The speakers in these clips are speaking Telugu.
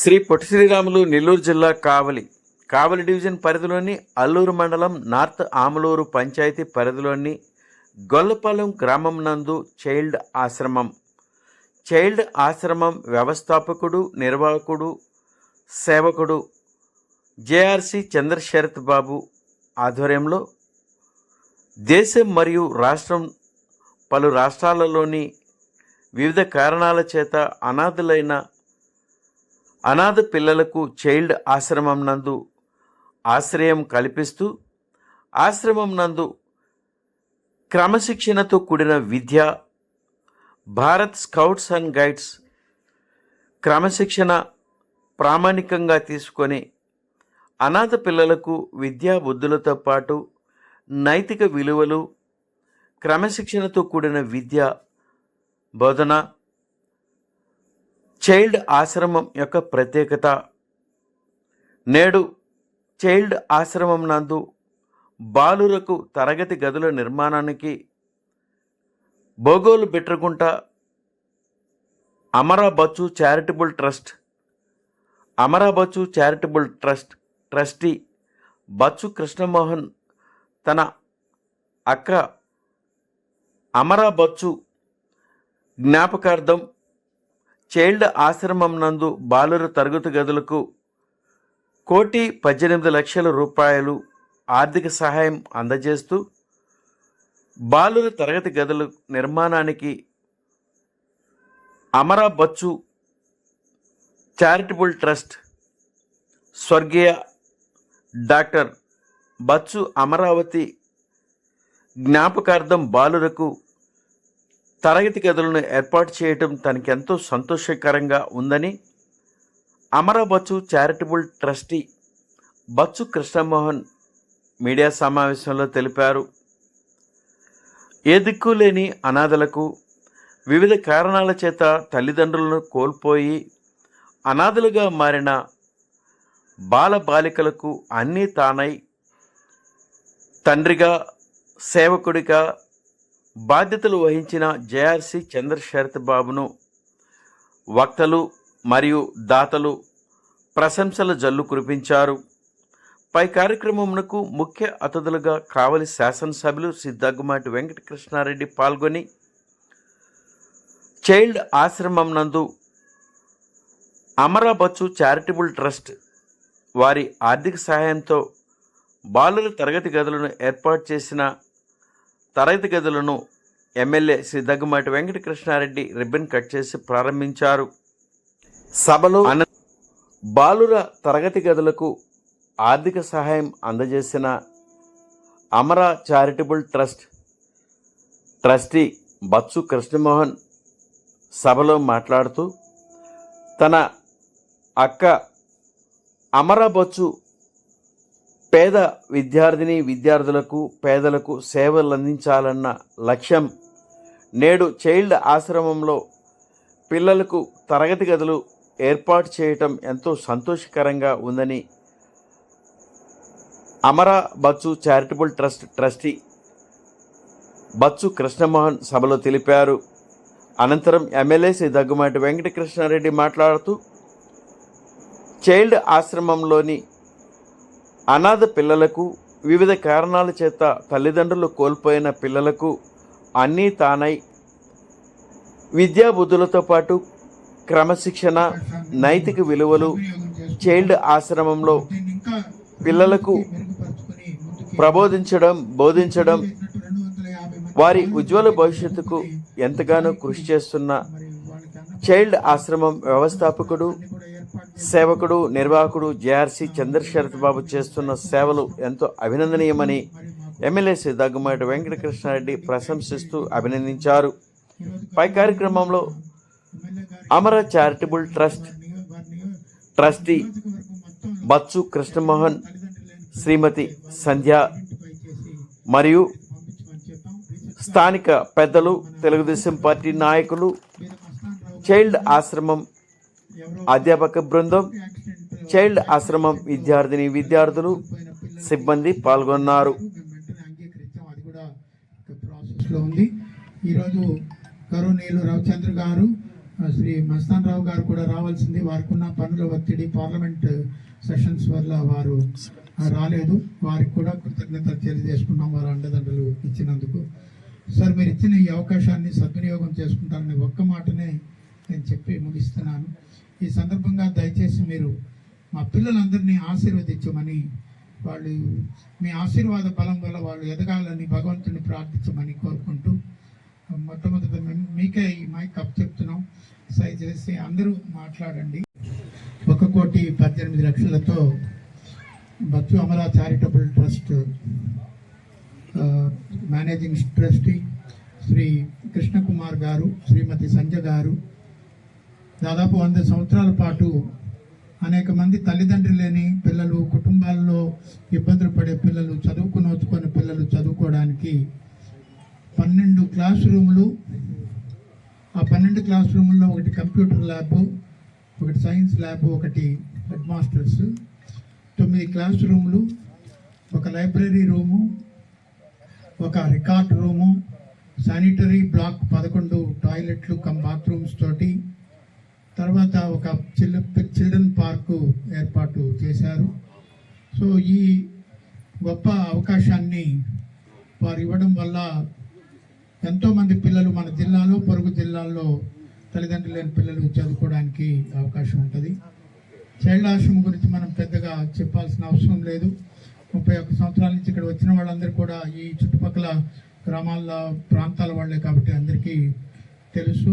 శ్రీ పొట్టి శ్రీరాములు నెల్లూరు జిల్లా కావలి. కావలి డివిజన్ పరిధిలోని అల్లూరు మండలం నార్త్ ఆమలూరు పంచాయతీ పరిధిలోని గొల్లపాలెం గ్రామం నందు చైల్డ్ ఆశ్రమం. చైల్డ్ ఆశ్రమం వ్యవస్థాపకుడు నిర్వాహకుడు సేవకుడు జేఆర్సి చంద్రశరత్ బాబు ఆధ్వర్యంలో దేశం మరియు రాష్ట్రం పలు రాష్ట్రాలలోని వివిధ కారణాల చేత అనాథులైన అనాథ పిల్లలకు చైల్డ్ ఆశ్రమం నందు ఆశ్రయం కల్పిస్తూ ఆశ్రమం నందు క్రమశిక్షణతో కూడిన విద్య భారత్ స్కౌట్స్ అండ్ గైడ్స్ క్రమశిక్షణ ప్రామాణికంగా తీసుకొని అనాథ పిల్లలకు విద్యా బుద్ధులతో పాటు నైతిక విలువలు క్రమశిక్షణతో కూడిన విద్య బోధన చైల్డ్ ఆశ్రమం యొక్క ప్రత్యేకత. నేడు చైల్డ్ ఆశ్రమం నందు బాలురకు తరగతి గదుల నిర్మాణానికి Bogolu Bitragunta Amarabachu charitable trust Amarabachu charitable trust trustee Bachu Krishnamohan తన అక్క అమరాబచ్చు జ్ఞాపకార్థం చైల్డ్ ఆశ్రమం నందు బాలుర తరగతి గదులకు కోటి పద్దెనిమిది లక్షల రూపాయలు ఆర్థిక సహాయం అందజేస్తూ బాలుర తరగతి గదుల నిర్మాణానికి అమరా బచ్చు చారిటబుల్ ట్రస్ట్ స్వర్గీయ డాక్టర్ బచ్చు అమరావతి జ్ఞాపకార్థం బాలురకు తరగతి గదులను ఏర్పాటు చేయటం తనకెంతో సంతోషకరంగా ఉందని Amarabachu charitable trustee Bachu Krishnamohan media సమావేశంలో తెలిపారు. ఏ దిక్కు లేని అనాథలకు వివిధ కారణాల చేత తల్లిదండ్రులను కోల్పోయి అనాథలుగా మారిన బాల బాలికలకు అన్నీ తానై తండ్రిగా సేవకుడిగా బాధ్యతలు వహించిన జేఆర్సి చంద్రశరత్ బాబును వక్తలు మరియు దాతలు ప్రశంసల జల్లు కురిపించారు. పై కార్యక్రమమునకు ముఖ్య అతిథులుగా కావలి శాసనసభ్యులు శ్రీ వెంకటకృష్ణారెడ్డి పాల్గొని చైల్డ్ ఆశ్రమం నందు అమరాబచ్చు చారిటబుల్ ట్రస్ట్ వారి ఆర్థిక సహాయంతో బాలుల తరగతి గదులను ఏర్పాటు చేసిన తరగతి గదులను MLA Shri Daggumati Venkatakrishnareddy ribbon cut చేసి ప్రారంభించారు. సభలో అన బాలుర తరగతి గదులకు ఆర్థిక సహాయం అందజేసిన Amara charitable trust trustee Bachu Krishnamohan సభలో మాట్లాడుతూ తన అక్క అమర బొచ్చు పేద విద్యార్థిని విద్యార్థులకు పేదలకు సేవలు అందించాలన్న లక్ష్యం నేడు చైల్డ్ ఆశ్రమంలో పిల్లలకు తరగతి గదులు ఏర్పాటు చేయటం ఎంతో సంతోషకరంగా ఉందని Amara Bachu charitable trust trustee Bachu Krishnamohan సభలో తెలిపారు. అనంతరం ఎమ్మెల్యే శ్రీ దగ్గుమాటి వెంకటకృష్ణారెడ్డి మాట్లాడుతూ చైల్డ్ ఆశ్రమంలోని అనాథ పిల్లలకు వివిధ కారణాల చేత తల్లిదండ్రులు కోల్పోయిన పిల్లలకు అన్నీ తానై విద్యాబుద్ధులతో పాటు క్రమశిక్షణ నైతిక విలువలు చైల్డ్ ఆశ్రమంలో పిల్లలకు ప్రబోధించడం బోధించడం వారి ఉజ్వల భవిష్యత్తుకు ఎంతగానో కృషి చేస్తున్న చైల్డ్ ఆశ్రమం వ్యవస్థాపకుడు సేవకుడు నిర్వాహకుడు జేఆర్సి చంద్రశరత్ బాబు చేస్తున్న సేవలు ఎంతో అభినందనీయమని ఎమ్మెల్యే శ్రీ దగ్గుమాటి వెంకటకృష్ణారెడ్డి ప్రశంసిస్తూ అభినందించారు. పై కార్యక్రమంలో Amara charitable trust trustee Bachu Krishnamohan Shrimati Sandhya మరియు స్థానిక పెద్దలు తెలుగుదేశం పార్టీ నాయకులు చైల్డ్ ఆశ్రమం అధ్యాపక బృందం చైల్డ్ ఆశ్రమం విద్యార్థిని విద్యార్థులు సిబ్బంది పాల్గొన్నారు. ఉంది. ఈరోజు గౌరవనీయులు రవిచంద్ర గారు శ్రీ మస్తాన్ రావు గారు కూడా రావాల్సింది. వారికి ఉన్న పనుల ఒత్తిడి పార్లమెంట్ సెషన్స్ వల్ల వారు రాలేదు. వారికి కూడా కృతజ్ఞతలు తెలియజేసుకున్నాం. వారు అండదండలు ఇచ్చినందుకు. సార్ మీరు ఇచ్చిన ఈ అవకాశాన్ని సద్వినియోగం చేసుకుంటారని ఒక్క మాటనే నేను చెప్పి ముగిస్తున్నాను. ఈ సందర్భంగా దయచేసి మీరు మా పిల్లలందరినీ ఆశీర్వదించమని వాళ్ళు మీ ఆశీర్వాద బలం వల్ల వాళ్ళు ఎదగాలని భగవంతుని ప్రార్థించమని కోరుకుంటూ మొట్టమొదట మేము మీకే ఈ మైక్ అప్ చెప్తున్నాం. దయచేసి అందరూ మాట్లాడండి. ఒక కోటి పద్దెనిమిది లక్షలతో Bachu Amala charitable trust managing trustee Shri Krishnakumar garu Shrimati సంజ గారు దాదాపు వంద సంవత్సరాల పాటు అనేక మంది తల్లిదండ్రులు లేని పిల్లలు కుటుంబాల్లో ఇబ్బందులు పడే పిల్లలు చదువుకు నోచుకున్న పిల్లలు చదువుకోవడానికి పన్నెండు క్లాస్ రూములు ఆ పన్నెండు క్లాస్ రూముల్లో ఒకటి కంప్యూటర్ ల్యాబ్ ఒకటి సైన్స్ ల్యాబ్ ఒకటి హెడ్ మాస్టర్స్ తొమ్మిది క్లాస్ రూములు ఒక లైబ్రరీ రూము ఒక రికార్డ్ రూము శానిటరీ బ్లాక్ పదకొండు టాయిలెట్లు కమ్ బాత్రూమ్స్ తోటి తర్వాత ఒక చిల్ చిల్డ్రన్ పార్కు ఏర్పాటు చేశారు. సో ఈ గొప్ప అవకాశాన్ని వారు ఇవ్వడం వల్ల ఎంతోమంది పిల్లలు మన జిల్లాలో పొరుగు జిల్లాల్లో తల్లిదండ్రులు లేని పిల్లలు చదువుకోవడానికి అవకాశం ఉంటుంది. చైల్డ్ ఆశ్రమం గురించి మనం పెద్దగా చెప్పాల్సిన అవసరం లేదు. ముప్పై ఒక్క సంవత్సరాల నుంచి ఇక్కడ వచ్చిన వాళ్ళందరూ కూడా ఈ చుట్టుపక్కల గ్రామాల ప్రాంతాల వాళ్ళే కాబట్టి అందరికీ తెలుసు.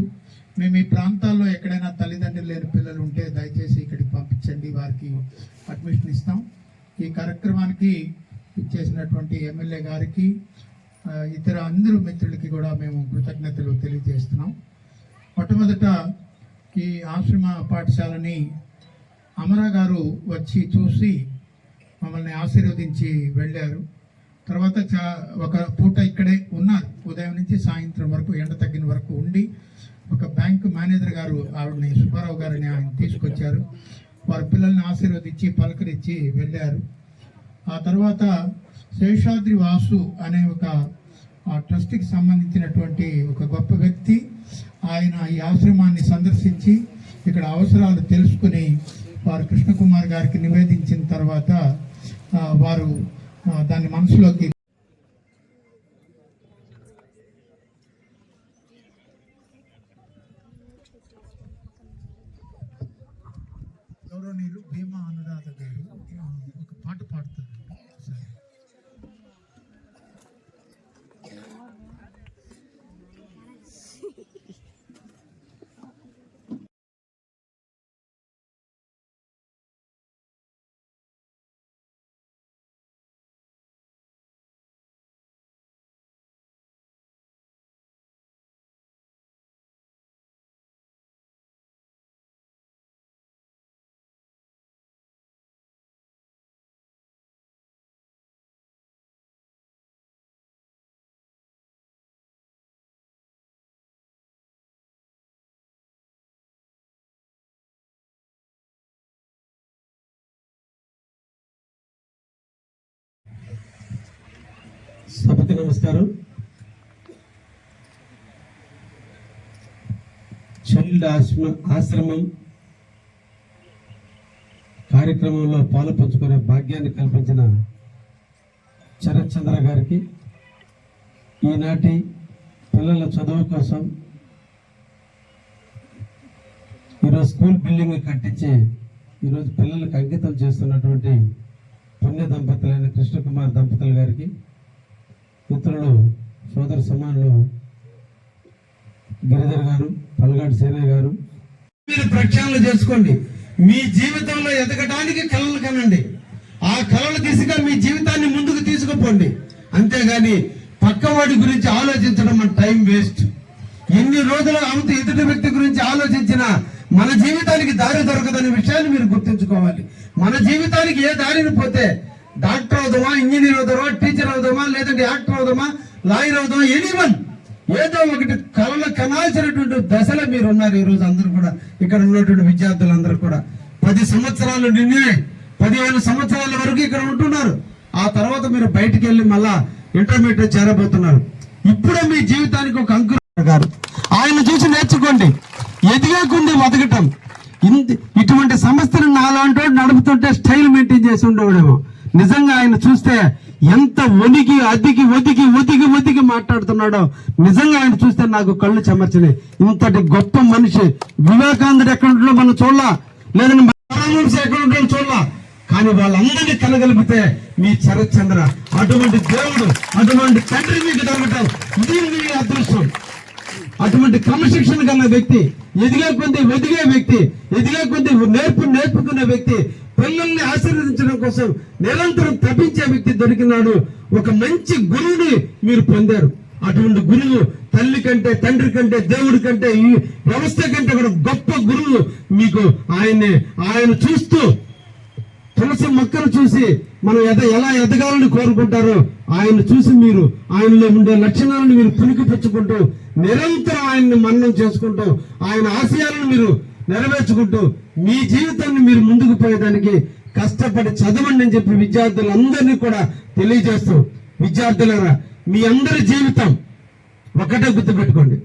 మేము ఈ ప్రాంతాల్లో ఎక్కడైనా తల్లిదండ్రులు లేని పిల్లలు ఉంటే దయచేసి ఇక్కడికి పంపించండి. వారికి అడ్మిషన్ ఇస్తాం. ఈ కార్యక్రమానికి ఇచ్చేసినటువంటి ఎమ్మెల్యే గారికి ఇతర అందరూ మిత్రులకి కూడా మేము కృతజ్ఞతలు తెలియజేస్తున్నాం. మొట్టమొదట ఈ ఆశ్రమ పాఠశాలని అమరా గారు వచ్చి చూసి మమ్మల్ని ఆశీర్వదించి వెళ్ళారు. తర్వాత చా ఒక పూట ఇక్కడే ఉన్నారు. ఉదయం నుంచి సాయంత్రం వరకు ఎండ తగ్గిన వరకు ఉండి ఒక బ్యాంకు మేనేజర్ గారు ఆవిడని సుబ్బారావు గారిని ఆయన తీసుకొచ్చారు. వారి పిల్లల్ని ఆశీర్వదించి పలకరించి వెళ్ళారు. ఆ తర్వాత శేషాద్రి వాసు అనే ఒక ఆ ట్రస్ట్కి సంబంధించినటువంటి ఒక గొప్ప వ్యక్తి ఆయన ఈ ఆశ్రమాన్ని సందర్శించి ఇక్కడ అవసరాలు తెలుసుకుని వారు కృష్ణకుమార్ గారికి నివేదించిన తర్వాత వారు దాన్ని మనసులోకి సభకి నమస్కారం. చైల్డ్ ఆశ్రమ ఆశ్రమం కార్యక్రమంలో పాలు పంచుకునే భాగ్యాన్ని కల్పించిన శరత్ చంద్ర గారికి ఈనాటి పిల్లల చదువు కోసం ఈరోజు స్కూల్ బిల్డింగ్ కట్టించి ఈరోజు పిల్లలకు అంకితం చేస్తున్నటువంటి పుణ్య దంపతులైన కృష్ణకుమార్ దంపతుల గారికి మిత్రులు సోదర సమానులు గిరిధర్ గారు పల్గాడు సేనయ్య గారు మీరు ప్రక్షాళన చేసుకోండి. మీ జీవితంలో ఎదగడానికి కళలు కనండి. ఆ కళల దిశగా మీ జీవితాన్ని ముందుకు తీసుకుపోండి. అంతేగాని పక్కవాడి గురించి ఆలోచించడం మన టైం వేస్ట్. ఎన్ని రోజులు అంత ఎదుటి వ్యక్తి గురించి ఆలోచించినా మన జీవితానికి దారి దొరకదనే విషయాన్ని మీరు గుర్తుంచుకోవాలి. మన జీవితానికి ఏ దారిని పోతే డాక్టర్ అవుదామా ఇంజనీర్ అవుదామా టీచర్ అవుదామా లేదంటే యాక్టర్ అవుదామా లాయర్ అవుదామా ఎనీవన్ ఏదో ఒకటి కళలు కనాల్సినటువంటి దశలో మీరు ఉన్నారు ఈ రోజు అందరూ కూడా. ఇక్కడ ఉన్నటువంటి విద్యార్థులందరూ కూడా. పది సంవత్సరాలు నిన్నే పదిహేను సంవత్సరాల వరకు ఇక్కడ ఉంటున్నారు. ఆ తర్వాత మీరు బయటికి వెళ్ళి మళ్ళా ఇంటర్మీడియట్ చేరబోతున్నారు. ఇప్పుడే మీ జీవితానికి ఒక అంకుర గారు. ఆయన చూసి నేర్చుకోండి. ఎదిగే బతకటం ఇంత ఇటువంటి సంస్థను నాలాంటి నడుపుతుంటే స్టైల్ మెయింటైన్ చేసి ఉండేవాడేమో. నిజంగా ఆయన చూస్తే ఎంత ఒదిగి అదిగి ఒదిగి ఒదిగి ఒదిగి మాట్లాడుతున్నాడో నిజంగా ఆయన చూస్తే నాకు కళ్ళు చెమర్చినాయి. ఇంతటి గొప్ప మనిషి వివేకానందుడు ఎక్కడ లో మనం చూడాల. లేదని పరమహంస ఎక్కడ చూడాల. కానీ వాళ్ళందరినీ కలగలిపితే మీ చరచంద్ర అటువంటి దేవుడు అటువంటి తండ్రి మీకు దొరకటం ఇది మీ అదృష్టం. అటువంటి క్రమశిక్షణ గల వ్యక్తి ఎదిగే కొద్ది ఎదిగే వ్యక్తి ఎదిగే కొద్ది నేర్పు నేర్పుకునే వ్యక్తి పిల్లల్ని ఆశీర్వదించడం కోసం నిరంతరం తప్పించే వ్యక్తి దొరికినాడు. ఒక మంచి గురువుని మీరు పొందారు. అటువంటి గురువు తల్లి కంటే తండ్రి కంటే దేవుడి కంటే ఈ వ్యవస్థ కంటే కూడా గొప్ప గురువు మీకు ఆయన్ని ఆయన చూస్తూ తులసి మొక్కను చూసి మనం ఎద ఎలా ఎదగాలని కోరుకుంటారో ఆయన చూసి మీరు ఆయనలో ఉండే లక్షణాలను మీరు పుణికిపుచ్చుకుంటూ నిరంతరం ఆయన్ని మన్నం చేసుకుంటూ ఆయన ఆశయాలను మీరు నెరవేర్చుకుంటూ మీ జీవితాన్ని మీరు ముందుకు పోయేదానికి కష్టపడి చదవండి అని చెప్పి విద్యార్థులందరినీ కూడా తెలియజేస్తూ విద్యార్థులారా మీ అందరి జీవితం ఒకటే గుర్తుపెట్టుకోండి.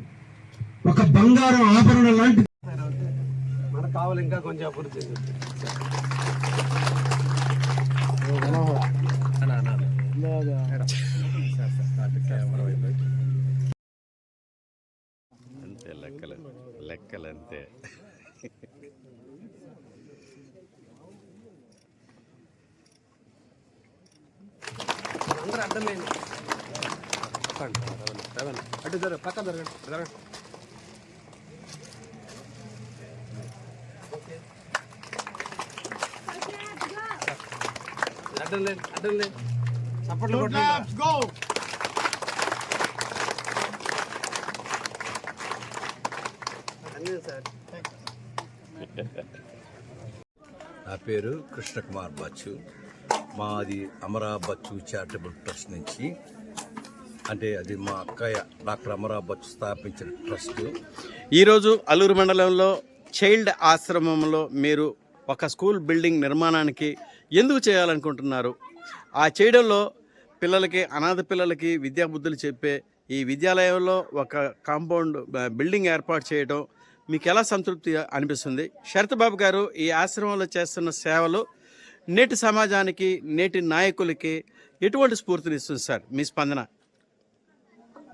ఒక బంగారం ఆభరణం లాంటి మనకు కావాలి ఇంకా కొంచెం అభివృద్ధి అంతే లెక్కలు లెక్కలు అంతే నా పేరు కృష్ణకుమార్ బచ్చు. మాది అమరా బచ్చు చారిటబుల్ ట్రస్ట్ నుంచి. అంటే అది మా అక్కయ్య డాక్టర్ అమరా బచ్చు స్థాపించిన ట్రస్ట్. ఈరోజు అల్లూరు మండలంలో చైల్డ్ ఆశ్రమంలో మీరు ఒక స్కూల్ బిల్డింగ్ నిర్మాణానికి ఎందుకు చేయాలనుకుంటున్నారు? ఆ చేయడంలో పిల్లలకి అనాథ పిల్లలకి విద్యాబుద్ధులు చెప్పే ఈ విద్యాలయంలో ఒక కాంపౌండ్ బిల్డింగ్ ఏర్పాటు చేయడం మీకు ఎలా సంతృప్తి అనిపిస్తుంది? శరత్ బాబు గారు ఈ ఆశ్రమంలో చేస్తున్న సేవలు నేటి సమాజానికి నేటి నాయకులకి ఎటువంటి స్ఫూర్తినిస్తుంది సార్? మీ స్పందన?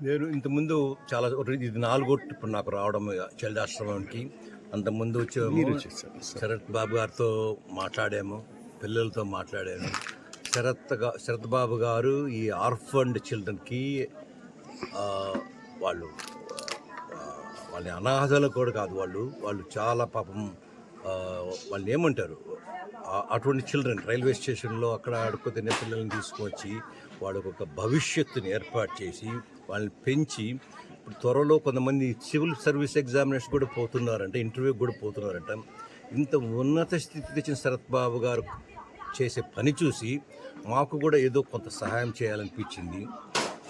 నేను ఇంతకుముందు చాలా ఇది నాలుగో ఇప్పుడు నాకు రావడం చైల్డ్ ఆశ్రమానికి అంతకుముందు వచ్చి శరత్ బాబు గారితో మాట్లాడాము పిల్లలతో మాట్లాడాను. శరత్ శరత్ బాబు గారు ఈ ఆర్ఫండ్ చిల్డ్రన్కి వాళ్ళు వాళ్ళని అనాథలు కూడా కాదు వాళ్ళు వాళ్ళు చాలా పాపం వాళ్ళు ఏమంటారు? అటువంటి చిల్డ్రన్ రైల్వే స్టేషన్లో అక్కడ అడుక్కు తినే పిల్లల్ని తీసుకొచ్చి వాళ్ళకు ఒక భవిష్యత్తుని ఏర్పాటు చేసి వాళ్ళని పెంచి ఇప్పుడు త్వరలో కొంతమంది సివిల్ సర్వీస్ ఎగ్జామినేషన్ కూడా పోతున్నారంట ఇంటర్వ్యూ కూడా పోతున్నారంట. ఇంత ఉన్నత స్థితి తెచ్చిన శరత్ బాబు గారు చేసే పని చూసి మాకు కూడా ఏదో కొంత సహాయం చేయాలనిపించింది.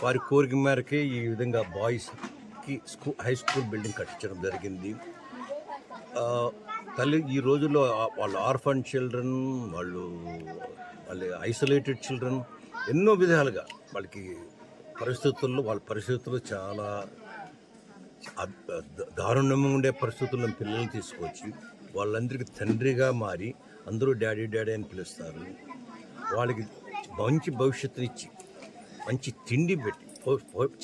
వారి కోరిక మేరకే ఈ విధంగా బాయ్స్ బాయ్స్కి స్కూల్ హై స్కూల్ బిల్డింగ్ కట్టించడం జరిగింది. తల్లి ఈ రోజుల్లో వాళ్ళు ఆర్ఫన్ చిల్డ్రన్ వాళ్ళు వాళ్ళు ఐసోలేటెడ్ చిల్డ్రన్ ఎన్నో విధాలుగా వాళ్ళకి పరిస్థితుల్లో వాళ్ళ పరిస్థితులు చాలా అద్- దారుణంగా ఉండే పరిస్థితుల్లో పిల్లల్ని తీసుకొచ్చి వాళ్ళందరికీ తండ్రిగా మారి అందరూ డాడీ డాడీ అని పిలుస్తారు. వాళ్ళకి మంచి భవిష్యత్తునిచ్చి మంచి తిండి పెట్టి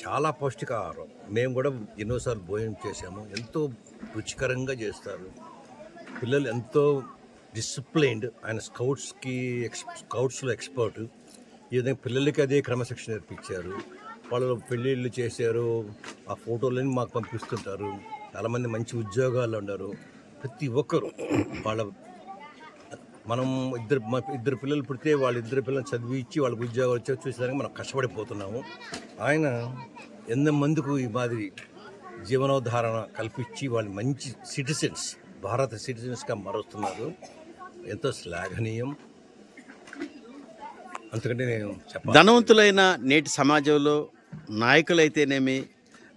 చాలా పౌష్టికాహారం. మేము కూడా ఎన్నోసార్లు భోజనం చేసాము ఎంతో రుచికరంగా చేస్తారు. పిల్లలు ఎంతో డిసిప్లైన్డ్. ఆయన స్కౌట్స్కి ఎక్స్ స్కౌట్స్లో ఎక్స్పర్ట్. ఈ విధంగా పిల్లలకి అదే క్రమశిక్షణ నేర్పించారు. వాళ్ళు పెళ్ళిళ్ళు చేశారు. ఆ ఫోటోలని మాకు పంపిస్తుంటారు. చాలామంది మంచి ఉద్యోగాలు ఉన్నారు. ప్రతి ఒక్కరు వాళ్ళ మనం ఇద్దరు మా ఇద్దరు పిల్లలు పుడితే వాళ్ళ ఇద్దరు పిల్లలు చదివించి వాళ్ళకి ఉద్యోగాలు వచ్చి చూసేదానికి మనం కష్టపడిపోతున్నాము. ఆయన ఎంతమందికి ఈ మాదిరి జీవనోద్ధారణ కల్పించి వాళ్ళు మంచి సిటిజన్స్ భారత సిటిజన్స్గా మారుస్తున్నారు. ఎంతో శ్లాఘనీయం. అంతకంటే నేను ధనవంతులైన నేటి సమాజంలో నాయకులైతేనేమి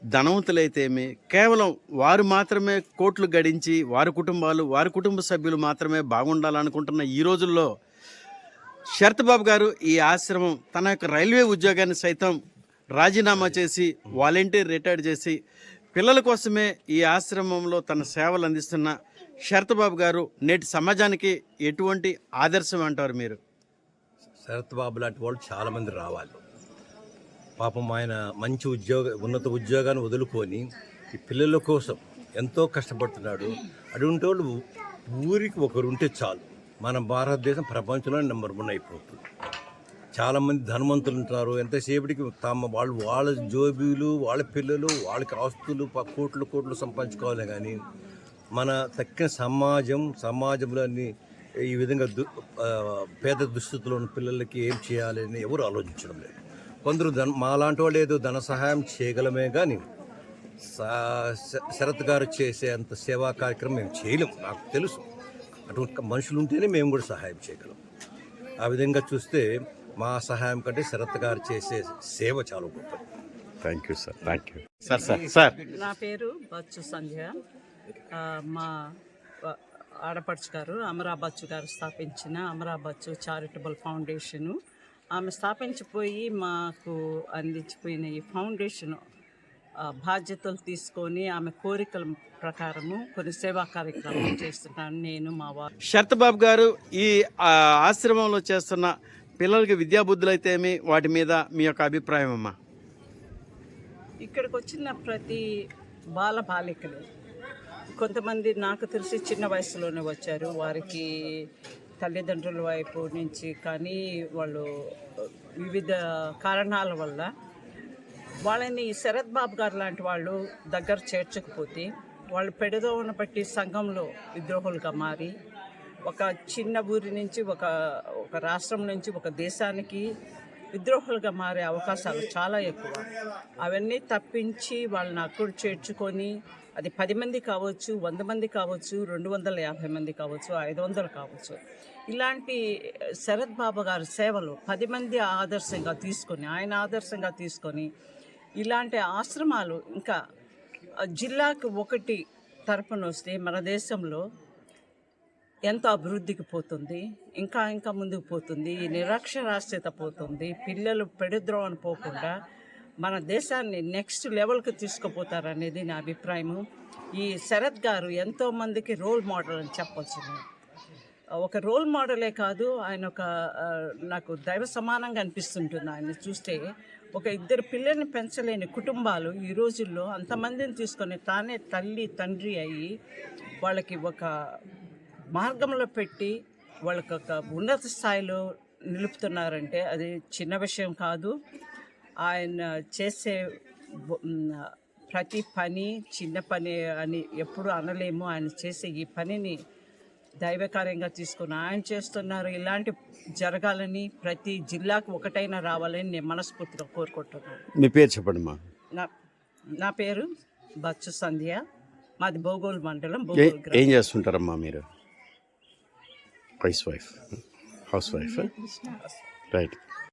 ధనవంతులైతేమి కేవలం వారు మాత్రమే కోట్లు గడించి వారి కుటుంబాలు వారి కుటుంబ సభ్యులు మాత్రమే బాగుండాలనుకుంటున్న ఈ రోజుల్లో శరత్బాబు గారు ఈ ఆశ్రమం తన యొక్క రైల్వే ఉద్యోగాన్ని సైతం రాజీనామా చేసి వాలంటీర్ రిటైర్డ్ చేసి పిల్లల కోసమే ఈ ఆశ్రమంలో తన సేవలు అందిస్తున్న శరత్బాబు గారు నేటి సమాజానికి ఎటువంటి ఆదర్శం అంటారు మీరు? శరత్బాబు లాంటి వాళ్ళు చాలామంది రావాలి. పాపం ఆయన మంచి ఉద్యోగ ఉన్నత ఉద్యోగాన్ని వదులుకొని ఈ పిల్లల కోసం ఎంతో కష్టపడుతున్నాడు. అటువంటి వాళ్ళు ఊరికి ఒకరు ఉంటే చాలు. మన భారతదేశం ప్రపంచంలో నెంబర్ వన్ అయిపోతుంది. చాలామంది ధనవంతులు ఉంటారు. ఎంతసేపటికి తమ వాళ్ళు వాళ్ళ జోబీలు వాళ్ళ పిల్లలు వాళ్ళకి ఆస్తులు ప- కోట్లు కోట్లు సంపాదించుకోవాలి కానీ మన తక్కిన సమాజం సమాజంలో అన్ని ఈ విధంగా దు పేద దుస్థితిలో ఉన్న పిల్లలకి ఏం చేయాలి అని ఎవరు ఆలోచించడం లేదు. కొందరు ధన మాలాంటి వాళ్ళు ఏదో ధన సహాయం చేయగలమే కానీ శరత్ గారు చేసే అంత సేవా కార్యక్రమం మేము చేయలేము. నాకు తెలుసు. అటువంటి మనుషులు ఉంటేనే మేము కూడా సహాయం చేయగలం. ఆ విధంగా చూస్తే మా సహాయం కంటే శరత్ గారు చేసే సేవ చాలా గొప్పది. Thank you sir thank you sir sir sir నా పేరు బచ్చు సంధ్య. మా ఆడపడుచు గారు అమరా బచ్చు గారు స్థాపించిన అమరా బచ్చు చారిటబుల్ ఫౌండేషను. ఆమె స్థాపించిపోయి మాకు అందించిపోయిన ఈ ఫౌండేషన్ బాధ్యతలు తీసుకొని ఆమె కోరికల ప్రకారము కొన్ని సేవా కార్యక్రమాలు చేస్తున్నాను నేను మా వారు. శరత్బాబు గారు ఈ ఆశ్రమంలో చేస్తున్న పిల్లలకి విద్యాబుద్ధులు అయితే ఏమి వాటి మీద మీ యొక్క అభిప్రాయం అమ్మా? ఇక్కడికి వచ్చిన ప్రతి బాల బాలికలు కొంతమంది నాకు తెలిసి చిన్న వయసులోనే వచ్చారు వారికి తల్లిదండ్రుల వైపు నుంచి కానీ వాళ్ళు వివిధ కారణాల వల్ల వాళ్ళని శరత్ బాబు గారు లాంటి వాళ్ళు దగ్గర చేర్చకపోతే వాళ్ళు పెడదోవన బట్టి సంఘంలో విద్రోహులుగా మారి ఒక చిన్న ఊరి నుంచి ఒక ఒక రాష్ట్రం నుంచి ఒక దేశానికి విద్రోహులుగా మారే అవకాశాలు చాలా ఎక్కువ. అవన్నీ తప్పించి వాళ్ళని అక్కడ చేర్చుకొని అది పది మంది కావచ్చు వంద మంది కావచ్చు రెండు వందల యాభై మంది కావచ్చు ఐదు వందలు కావచ్చు. ఇలాంటి శరత్ బాబు గారి సేవలు పది మంది ఆదర్శంగా తీసుకొని ఆయన ఆదర్శంగా తీసుకొని ఇలాంటి ఆశ్రమాలు ఇంకా జిల్లాకు ఒకటి తరపున వస్తే మన దేశంలో ఎంతో అభివృద్ధికి పోతుంది ఇంకా ఇంకా ముందుకు పోతుంది నిరక్షరాస్యత పోతుంది పిల్లలు పెడుద్రోవని పోకుండా మన దేశాన్ని నెక్స్ట్ లెవెల్కి తీసుకుపోతారనేది నా అభిప్రాయము. ఈ శరత్ గారు ఎంతోమందికి రోల్ మోడల్ అని చెప్పొచ్చు ఒక రోల్ మోడలే కాదు ఆయన ఒక నాకు దైవ సమానంగా అనిపిస్తుంటుంది. ఆయన చూస్తే ఒక ఇద్దరు పిల్లల్ని పెంచలేని కుటుంబాలు ఈ రోజుల్లో అంతమందిని తీసుకొని తానే తల్లి తండ్రి అయ్యి వాళ్ళకి ఒక మార్గంలో పెట్టి వాళ్ళకి ఒక ఉన్నత స్థాయిలో నిలుపుతున్నారంటే అది చిన్న విషయం కాదు. ఆయన చేసే మ్, ప్రతి పని చిన్న పని అని ఎప్పుడు అనలేము. ఆయన చేసే ఈ పనిని దైవకార్యంగా తీసుకుని ఆయన చేస్తున్నారు. ఇలాంటి జరగాలని ప్రతి జిల్లాకు ఒకటైనా రావాలని నేను మనస్ఫూర్తిగా కోరుకుంటున్నాను. మీ పేరు చెప్పండి అమ్మా. నా నా పేరు బచ్చు సంధ్య. మాది బోగోల్ మండలం ఏం చేస్తుంటారమ్మా మీరు? వైస్ వైఫ్ హౌస్ వైఫ్ రైట్